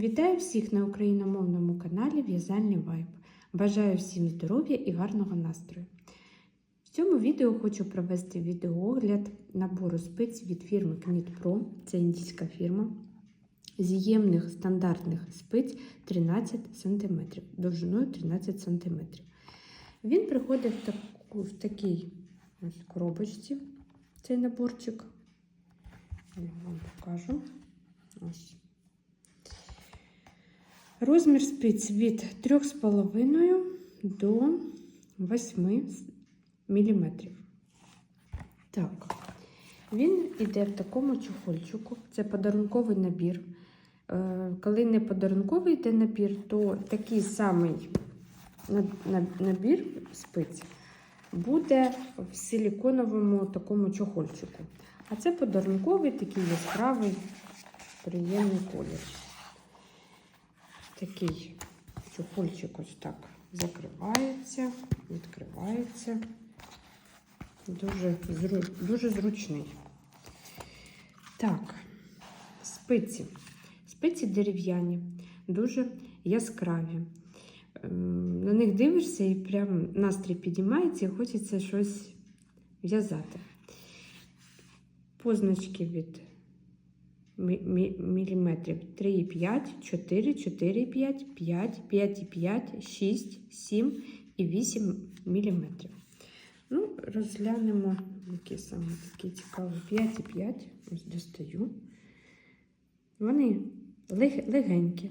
Вітаю всіх на україномовному каналі В'язальний Вайб. Бажаю всім здоров'я і гарного настрою. В цьому відео хочу провести відеоогляд набору спиць від фірми Knit Pro, це індійська фірма, з'ємних стандартних спиць 13 см, довжиною 13 см. Він приходить в, таку, в такій ось коробочці, цей наборчик. Я вам покажу. Ось. Розмір спиць від 3,5 до 8 мм. Так, він йде в такому чохольчику. Це подарунковий набір. Е, Коли не подарунковий йде набір, то такий самий набір спиць буде в силіконовому такому чохольчику. А це подарунковий такий яскравий, приємний колір. Такий чохольчик ось так закривається, відкривається. Дуже. Дуже зручний. Так, спиці. Спиці дерев'яні, дуже яскраві. На них дивишся і прям настрій підіймається і хочеться щось в'язати. Позначки від міліметрів 3,5, 4, 4,5, 5, 5,5, 6, 7 і 8 міліметрів. Ну, розглянемо, які саме такі цікаві. 5,5, ось достаю. Вони легенькі,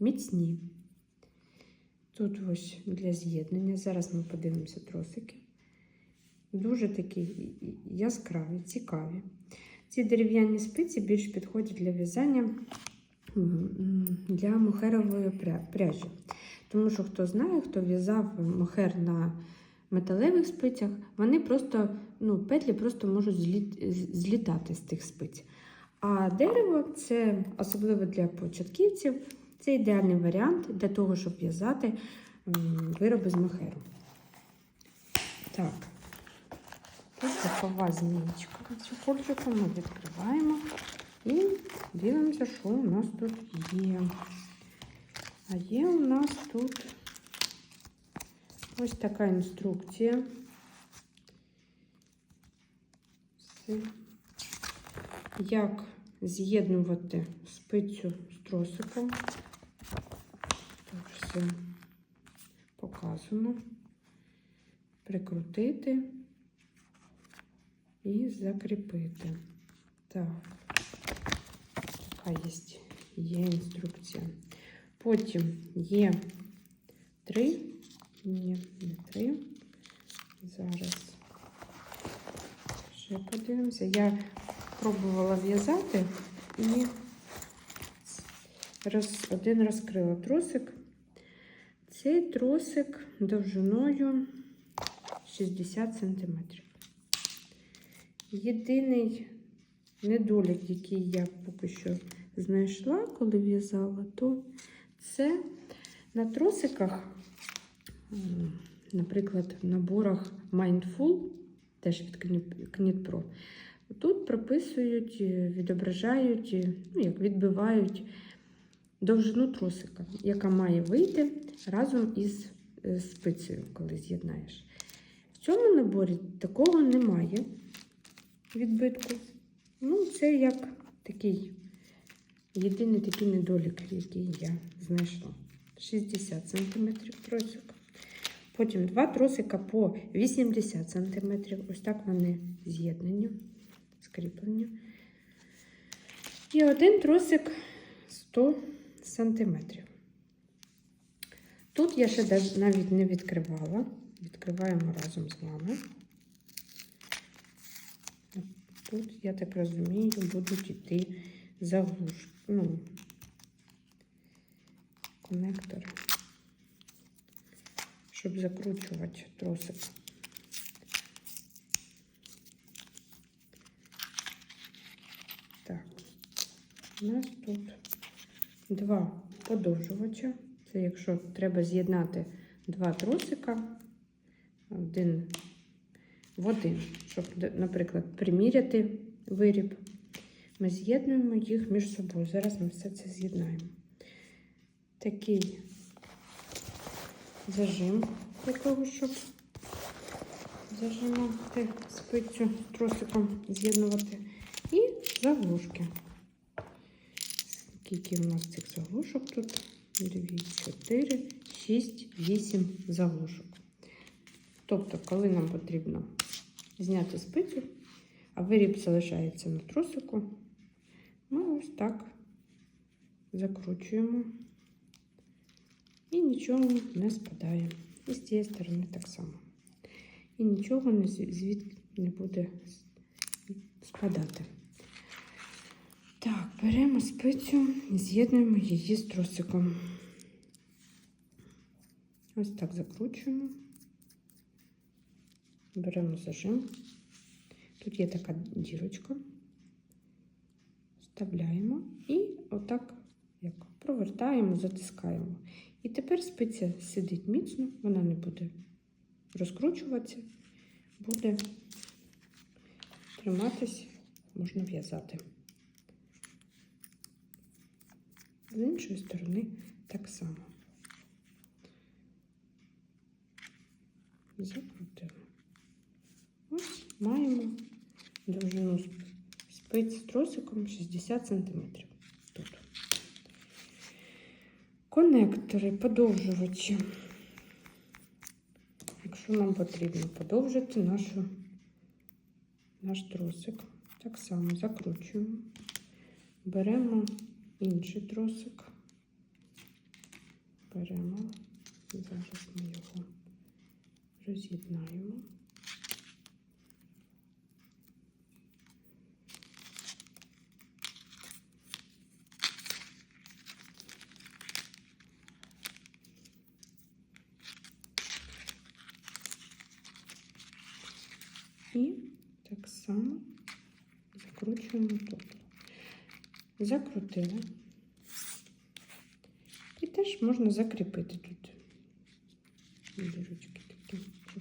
міцні. Тут ось для з'єднання. Зараз ми подивимося тросики. Дуже такі яскраві, цікаві. Ці дерев'яні спиці більш підходять для в'язання для мохерової пряжі. Тому що, хто знає, хто в'язав мохер на металевих спицях, вони просто, ну, петлі просто можуть злітати з тих спиць. А дерево це особливо для початківців, це ідеальний варіант для того, щоб в'язати вироби з мохеру. Так. Такова зміночка цю ми відкриваємо і дивимося, що у нас тут є. А є у нас тут ось така інструкція. Як з'єднувати спицю з тросиком. Тут все показано. Прикрутити і закріпити. Так, така є, є інструкція. Потім є три, ні, не три. Зараз ще подивимося. Я пробувала в'язати і роз, один розкрила тросик. Цей тросик довжиною 60 сантиметрів. Єдиний недолік, який я поки що знайшла, коли в'язала, то це на тросиках, наприклад, в наборах Mindful, теж від Knit Pro, тут прописують, відображають, ну, як відбивають довжину тросика, яка має вийти разом із спицею, коли з'єднаєш. В цьому наборі такого немає відбитку. Ну, це як такий єдиний такий недолік, який я знайшла. 60 см тросик. Потім два тросика по 80 см. Ось так вони з'єднані, скріплені. І один тросик 100 см. Тут я ще навіть не відкривала. Відкриваємо разом з вами. Тут, я так розумію, будуть йти заглушки, ну, коннектори, щоб закручувати тросик. Так, у нас тут два подовжувача. Це якщо треба з'єднати два тросика, один в один, щоб, наприклад, приміряти виріб. Ми з'єднуємо їх між собою. Зараз ми все це з'єднаємо. такий зажим для того, щоб зажимати спицю тросиком, з'єднувати. І заглушки. Скільки у нас цих заглушок тут? 2, 4, 6, 8 заглушок. Тобто, коли нам потрібно зняти спицю, а виріб залишається на тросику, ми ось так закручуємо і нічого не спадає. І з цієї сторони так само. І нічого не звідки не буде спадати. Так, беремо спицю і з'єднуємо її з тросиком. Ось так закручуємо. Беремо зажим. Тут є така дірочка. Вставляємо і отак як провертаємо, затискаємо. І тепер спиця сидить міцно, вона не буде розкручуватися, буде триматись, можна в'язати. З іншої сторони так само. Закрутили. Маємо довжину спиць з тросиком 60 см. Тут. Конектори, подовжувачі. Якщо нам потрібно подовжити нашу, наш тросик, так само закручуємо, беремо інший тросик, беремо, зараз ми його роз'єднаємо. І так само закручуємо тут. Закрутили. І теж можна закріпити тут дірочки такі,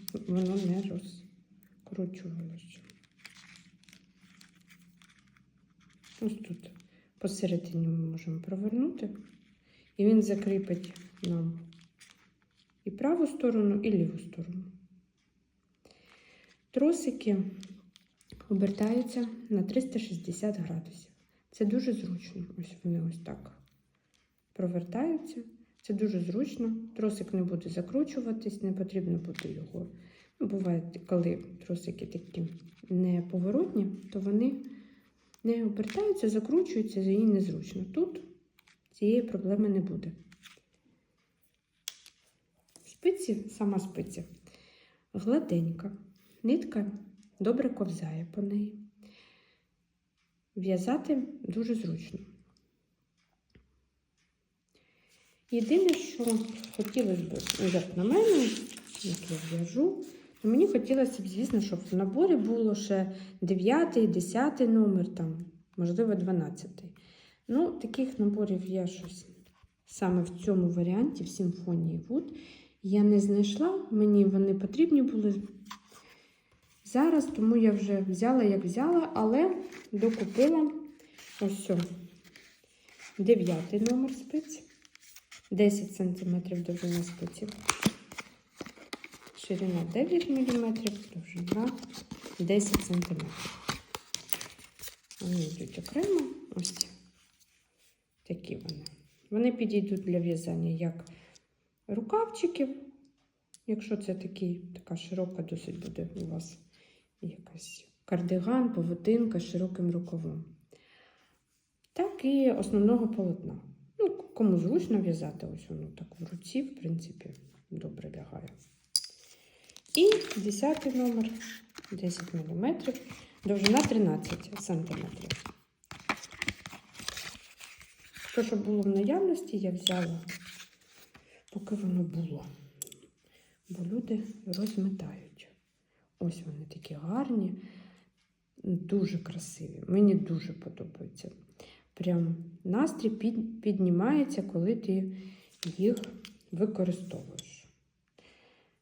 щоб воно не розкручувалося. Ось тут посередині ми можемо провернути, і він закріпить нам і праву сторону, і ліву сторону. Тросики обертаються на 360 градусів. Це дуже зручно. Ось вони ось так провертаються. Це дуже зручно. Тросик не буде закручуватись, не потрібно буде його. Ну, буває, коли тросики такі неповоротні, то вони не обертаються, закручуються, і незручно. Тут цієї проблеми не буде. Спиці, сама спиця гладенька. Нитка добре ковзає по неї. В'язати дуже зручно. Єдине, що хотілося б, як на мене, як я в'яжу, мені хотілося б, звісно, щоб в наборі було ще 9, 10 номер, там, можливо, 12. Ну, таких наборів я щось саме в цьому варіанті, в симфонії Wood, я не знайшла. Мені вони потрібні були зараз, тому я вже взяла, як взяла, але докупила ось дев'ятий номер спиць, 10 см довжина спиці, ширина 9 мм, довжина 10 см. Вони йдуть окремо, ось такі вони. Вони підійдуть для в'язання як рукавчиків, якщо це такий, така широка досить буде у вас якась кардиган, повутинка з широким рукавом. Так і основного полотна. Ну, кому зручно в'язати, ось воно так в руці, в принципі, добре лягає. І 10 номер 10 мм, довжина 13 см. Те, що було в наявності, я взяла, поки воно було. Бо люди розметають. Ось вони такі гарні, дуже красиві. Мені дуже подобається. Прям настрій під, піднімається, коли ти їх використовуєш.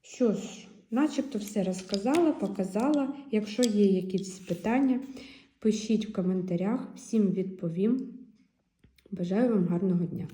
Що ж, начебто все розказала, показала. Якщо є якісь питання, пишіть в коментарях, всім відповім. Бажаю вам гарного дня!